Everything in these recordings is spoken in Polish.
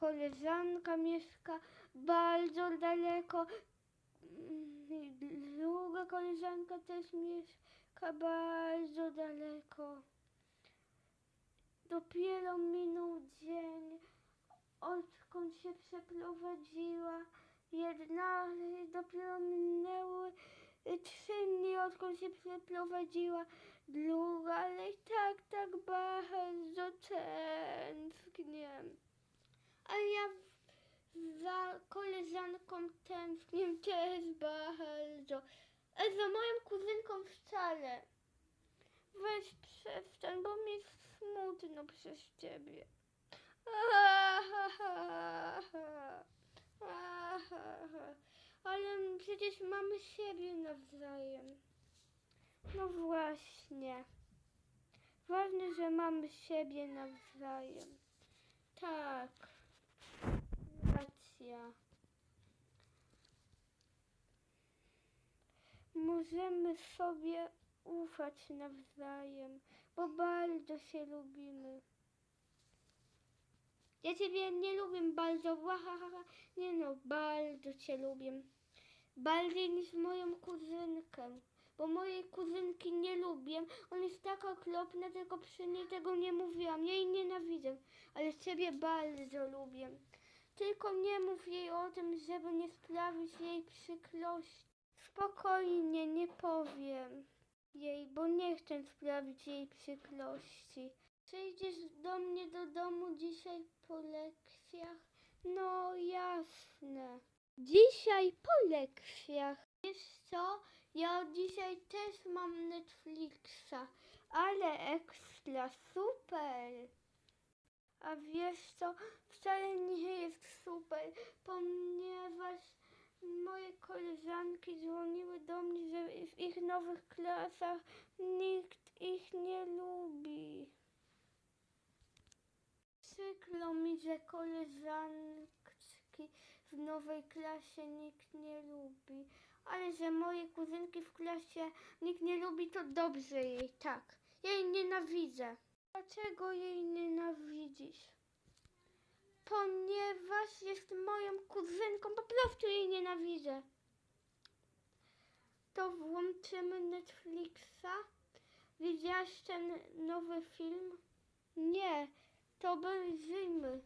koleżanka mieszka bardzo daleko. Druga koleżanka też mieszka bardzo daleko. Dopiero minął dzień, odkąd się przeprowadziła. Jedna dopiero minęły trzy dni, odkąd się przeprowadziła. Druga, ale i tak, tak bardzo tęsknię. A ja za koleżanką tęsknię też bardzo. A za moją kuzynką wcale. Weź przestań, bo mi smutno przez ciebie. Ale przecież mamy siebie nawzajem. No właśnie. Ważne, że mamy siebie nawzajem. Tak. Racja. Możemy sobie ufać nawzajem, bo bardzo się lubimy. Ja ciebie nie lubię bardzo, wahaha, nie no, bardzo cię lubię. Bardziej niż moją kuzynkę, bo mojej kuzynki nie lubię. Ona jest taka okropna, tylko przy niej tego nie mówiłam. Ja jej nienawidzę, ale ciebie bardzo lubię. Tylko nie mów jej o tym, żeby nie sprawić jej przykrości. Spokojnie, nie powiem jej, bo nie chcę sprawić jej przykrości. Przyjdziesz do mnie do domu dzisiaj po lekcjach? No jasne. Dzisiaj po lekcjach. Wiesz co? Ja dzisiaj też mam Netflixa, ale ekstra, super. A wiesz co? Wcale nie jest super, ponieważ moje koleżanki dzwoniły do mnie, że w ich nowych klasach nikt ich nie lubi. Przykro mi, że koleżanki w nowej klasie nikt nie lubi, ale że moje kuzynki w klasie nikt nie lubi, to dobrze jej, tak. Ja jej nienawidzę. Dlaczego jej nienawidzisz? Jest moją kuzynką, po prostu jej nienawidzę. To włączymy Netflixa? Widziałaś ten nowy film? Nie, to obejrzyjmy.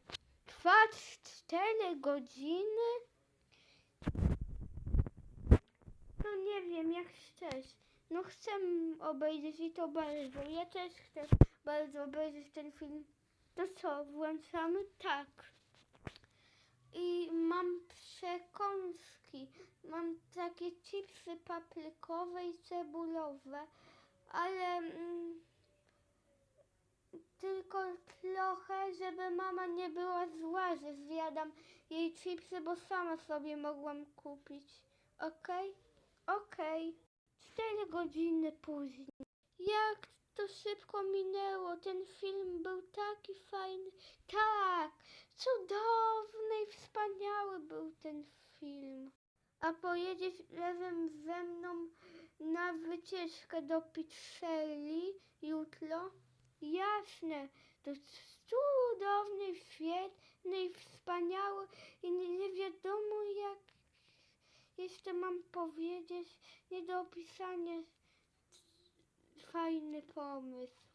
Trwa cztery godziny? No nie wiem, jak chcesz. No chcę obejrzeć i to bardzo. Ja też chcę bardzo obejrzeć ten film. To co, włączamy? Tak. I mam przekąski. Mam takie chipsy paprykowe i cebulowe, ale mm, tylko trochę, żeby mama nie była zła, że zjadam jej chipsy, bo sama sobie mogłam kupić. Okej? Okej. Cztery godziny później. Jak to szybko minęło. Ten film był taki fajny. Tak, cudowny wspaniały był ten film. A pojedziesz razem ze mną na wycieczkę do pizzerii jutro? Jasne, to cudowny, świetny i wspaniały i nie wiadomo jak jeszcze mam powiedzieć, nie do opisania fajny pomysł.